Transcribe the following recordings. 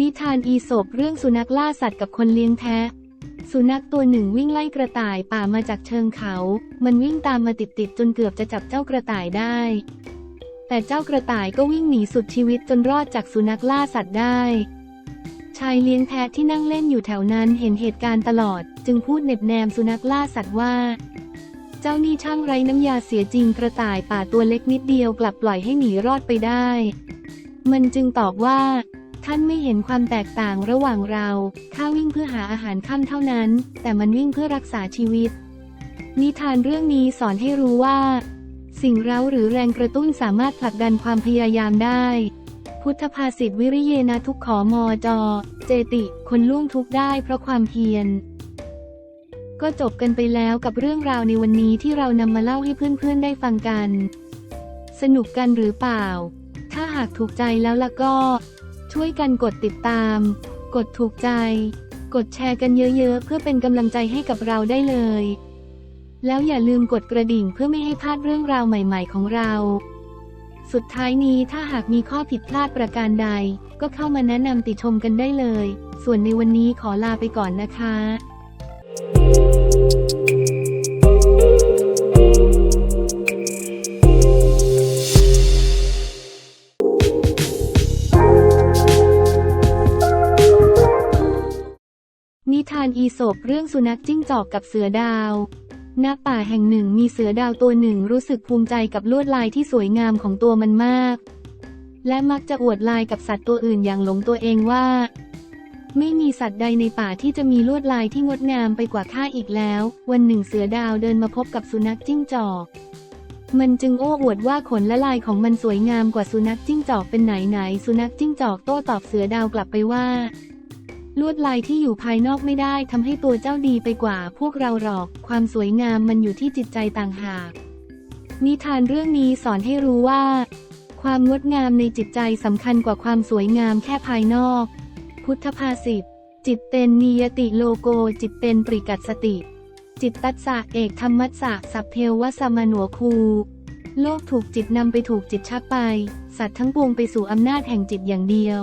นิทานอีสปเรื่องสุนัขล่าสัตว์กับคนเลี้ยงแพะ สุนัขตัวหนึ่งวิ่งไล่กระต่ายป่ามาจากเชิงเขา มันวิ่งตามมาติดๆจนเกือบจะจับเจ้ากระต่ายได้ แต่เจ้ากระต่ายก็วิ่งหนีสุดชีวิตจนรอดจากสุนัขล่าสัตว์ได้ ชายเลี้ยงแพะที่นั่งเล่นอยู่แถวนั้นเห็นเหตุการณ์ตลอด จึงพูดเหน็บแนมสุนัขล่าสัตว์ว่า เจ้านี่ช่างไร้น้ำยาเสียจริงกระต่ายป่าตัวเล็กนิดเดียวกลับปล่อยให้หนีรอดไปได้ มันจึงตอบว่า ท่านไม่เห็นความแตกต่างระหว่างเรา ข้าวิ่งเพื่อหาอาหารค่ำเท่านั้น แต่มันวิ่งเพื่อรักษาชีวิต นิทานเรื่องนี้สอนให้รู้ว่า สิ่งเร้าหรือแรงกระตุ้นสามารถผลักดันความพยายามได้ พุทธภาษิตวิริเยนะทุกขอมอจอ เจติ คนล่วงทุกได้เพราะความเพียร ก็จบกันไปแล้วกับเรื่องราวในวันนี้ที่เรานำมาเล่าให้เพื่อนๆได้ฟังกัน สนุกกันหรือเปล่า ถ้าหากถูกใจแล้วล่ะก็ ช่วยกันกดติดตาม กดถูกใจ กดแชร์กันเยอะๆ เพื่อเป็นกำลังใจให้กับเราได้เลย แล้วอย่าลืมกดกระดิ่งเพื่อไม่ให้พลาดเรื่องราวใหม่ๆของเรา สุดท้ายนี้ถ้าหากมีข้อผิดพลาดประการใด ก็เข้ามาแนะนำติชมกันได้เลย ส่วนในวันนี้ขอลาไปก่อนนะคะ นิทานอีสปเรื่องสุนัขจิ้งจอกกับเสือดาวณป่าแห่งหนึ่งมีเสือดาวตัวหนึ่งรู้สึกภูมิใจกับลวดลายที่สวยงามของตัวมันมาก และมักจะอวดลายกับสัตว์ตัวอื่นอย่างหลงตัวเองว่า ไม่มีสัตว์ใดในป่าที่จะมีลวดลายที่งดงามไปกว่าข้าอีกแล้ว วันหนึ่งเสือดาวเดินมาพบกับสุนัขจิ้งจอก มันจึงโอ้อวดว่าขนและลายของมันสวยงามกว่าสุนัขจิ้งจอกเป็นไหนไหนๆสุนัขจิ้งจอกโต้ตอบเสือดาวกลับไปว่า ลวดลายที่อยู่ภายนอกไม่ได้ทำให้ตัวเจ้าดีไปกว่าพวกเราหรอก ความสวยงามมันอยู่ที่จิตใจต่างหาก นิทานเรื่องนี้สอนให้รู้ว่า ความงดงามในจิตใจสำคัญกว่าความสวยงามแค่ภายนอก พุทธภาษิตจิตเตนนิยติโลโก จิตเตนปริกัสติ จิตตัสสะเอกธรรมัสสะสัพเพวะสมานัวคู โลกถูกจิตนำไปถูกจิตชักไป สัตว์ทั้งปวงไปสู่อำนาจแห่งจิตอย่างเดียว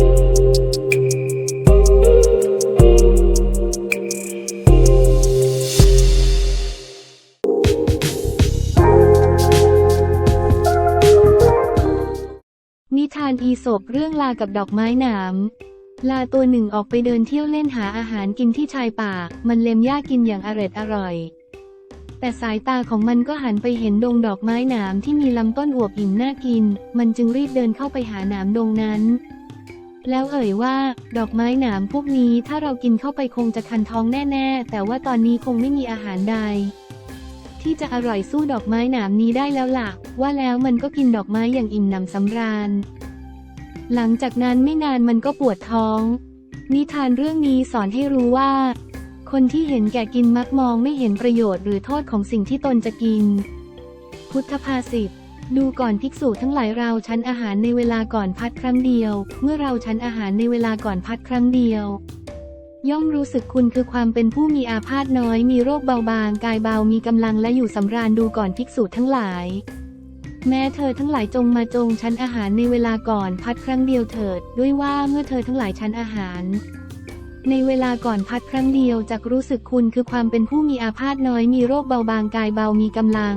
นิทานอีสปเรื่องลากับดอกไม้หนามลาตัวหนึ่งออกไปเดินเที่ยวเล่นหาอาหารกินที่ชายป่า มันเล็มหญ้ากินอย่างอร็ดอร่อย แต่สายตาของมันก็หันไปเห็นดงดอกไม้หนามที่มีลำต้นอวบอิ่มน่ากิน มันจึงรีบเดินเข้าไปหาหนามดงนั้น แล้วเอ่ยว่า ดอกไม้หนามพวกนี้ถ้าเรากินเข้าไปคงจะคันท้องแน่ๆ แต่ว่าตอนนี้คงไม่มีอาหารใด ที่จะอร่อยสู้ดอกไม้หนามนี้ได้แล้วล่ะ ว่าแล้วมันก็กินดอกไม้อย่างอิ่มหนำสำราญ หลังจากนั้นไม่นานมันก็ปวดท้อง นิทานเรื่องนี้สอนให้รู้ว่า คนที่เห็นแก่กินมักมองไม่เห็นประโยชน์หรือโทษของสิ่งที่ตนจะกิน พุทธภาษิต ดูก่อนภิกษุทั้งหลายเราชั้นอาหารในเวลาก่อนพัดครั้งเดียว เมื่อเราชั้นอาหารในเวลาก่อนพัดครั้งเดียว ย่อมรู้สึกคุณคือความเป็นผู้มีอาพาธน้อย มีโรคเบาบางกายเบามีกำลังและอยู่สำราญดูก่อนภิกษุทั้งหลาย แม้เธอทั้งหลายจงมาจงชั้นอาหารในเวลาก่อนพัดครั้งเดียวเถิด ด้วยว่าเมื่อเธอทั้งหลายชั้นอาหารในเวลาก่อนพัดครั้งเดียวจะรู้สึกคุณคือความเป็นผู้มีอาพาธน้อยมีโรคเบาบางกายเบามีกำลัง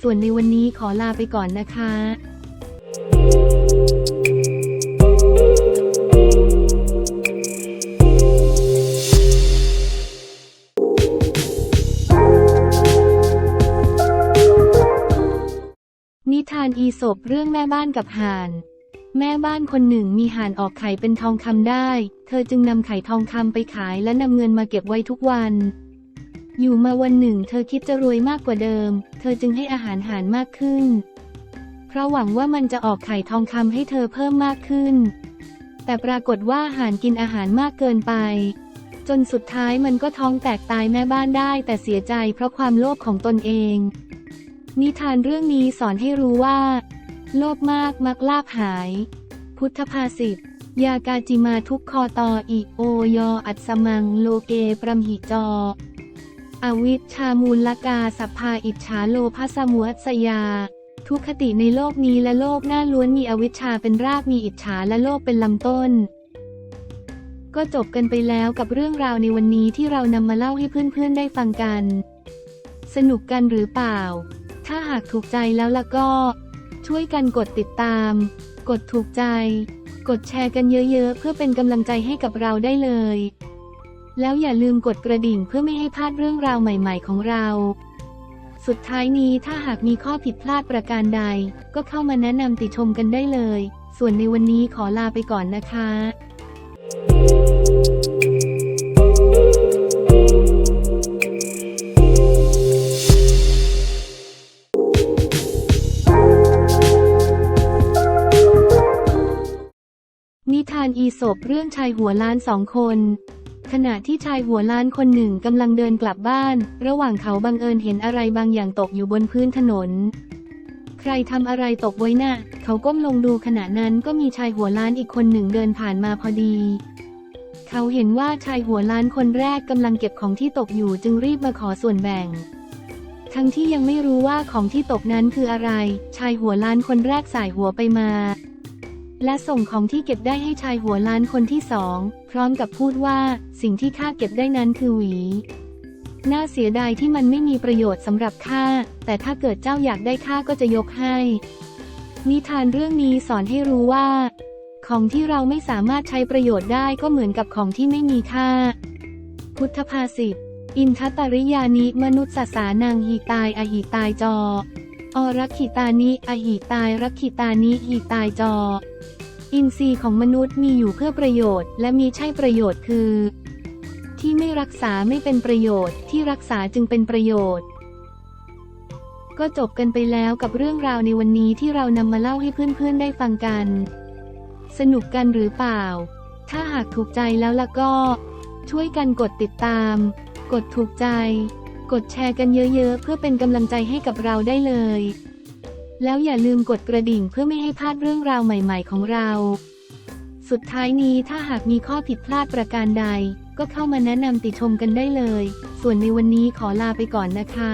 ส่วนในวันนี้ขอลาไปก่อนนะคะนิทานอีศบเรื่องแม่บ้านกับห่าน แม่บ้านคนหนึ่งมีห่านออกไข่เป็นทองคำได้ เธอจึงนำไข่ทองคำไปขายและนำเงินมาเก็บไว้ทุกวัน อยู่มาวันหนึ่ง เธอคิดจะรวยมากกว่าเดิม เธอจึงให้อาหารห่านมากขึ้น เพราะหวังว่ามันจะออกไข่ทองคำให้เธอเพิ่มมากขึ้น แต่ปรากฏว่าห่านกินอาหารมากเกินไป จนสุดท้ายมันก็ท้องแตกตายแม่บ้านได้ แต่เสียใจเพราะความโลภของตนเอง นิทานเรื่องนี้สอนให้รู้ว่า โลภมากมักลาภหาย พุทธภาษิตยากาจิมาทุกคอตออิโอยออัตสมังโลเกปรมหิจอ อวิชชามูลกาสัพพาอิจฉาโลภสมุวัสยา ทุกขติในโลกนี้และโลกหน้าล้วนมีอวิชชาเป็นรากมีอิจฉาและโลภเป็นลำต้น ก็จบกันไปแล้วกับเรื่องราวในวันนี้ที่เรานำมาเล่าให้เพื่อนๆได้ฟังกัน สนุกกันหรือเปล่า ถ้าหากถูกใจแล้วล่ะก็ ช่วยกันกดติดตาม กดถูกใจ กดแชร์กันเยอะๆ เพื่อเป็นกำลังใจให้กับเราได้เลย แล้วอย่าลืมกดกระดิ่งเพื่อไม่ให้พลาดเรื่องราวใหม่ ๆ ของเรา สุดท้ายนี้ถ้าหากมีข้อผิดพลาดประการใด ก็เข้ามาแนะนำติชมกันได้เลย ส่วนในวันนี้ขอลาไปก่อนนะคะ นิทานอีสบเรื่องชายหัวล้านสองคน ขณะที่ชายหัวล้านคนหนึ่งกำลังเดินกลับบ้าน ระหว่างเขาบังเอิญเห็นอะไรบางอย่างตกอยู่บนพื้นถนน ใครทำอะไรตกไว้น่ะ เขาก้มลงดูขณะนั้นก็มีชายหัวล้านอีกคนหนึ่งเดินผ่านมาพอดี เขาเห็นว่าชายหัวล้านคนแรกกำลังเก็บของที่ตกอยู่จึงรีบมาขอส่วนแบ่ง ทั้งที่ยังไม่รู้ว่าของที่ตกนั้นคืออะไร ชายหัวล้านคนแรกสายหัวไปมา และส่งของที่เก็บได้ให้ชายหัวล้านคนที่สอง พร้อมกับพูดว่าสิ่งที่ข้าเก็บได้นั้นคือหวี น่าเสียดายที่มันไม่มีประโยชน์สำหรับข้า แต่ถ้าเกิดเจ้าอยากได้ข้าก็จะยกให้ นิทานเรื่องนี้สอนให้รู้ว่า ของที่เราไม่สามารถใช้ประโยชน์ได้ก็เหมือนกับของที่ไม่มีค่า พุทธภาษิต อินทตริยานิมนุษสสานังหิตายอหิตายจอ อรักขิตานิอหิตายรักขิตานิหิตายจอ อินทรีย์ของมนุษย์มีอยู่เพื่อประโยชน์ และมีใช่ประโยชน์คือ ที่ไม่รักษาไม่เป็นประโยชน์ ที่รักษาจึงเป็นประโยชน์ ก็จบกันไปแล้วกับเรื่องราวในวันนี้ที่เรานำมาเล่าให้เพื่อนๆได้ฟังกัน สนุกกันหรือเปล่า ถ้าหากถูกใจแล้วล่ะก็ ช่วยกันกดติดตาม กดถูกใจ กดแชร์กันเยอะๆ เพื่อเป็นกำลังใจให้กับเราได้เลย แล้วอย่าลืมกดกระดิ่งเพื่อไม่ให้พลาดเรื่องราวใหม่ๆของเรา สุดท้ายนี้ถ้าหากมีข้อผิดพลาดประการใด ก็เข้ามาแนะนำติชมกันได้เลย ส่วนในวันนี้ขอลาไปก่อนนะคะ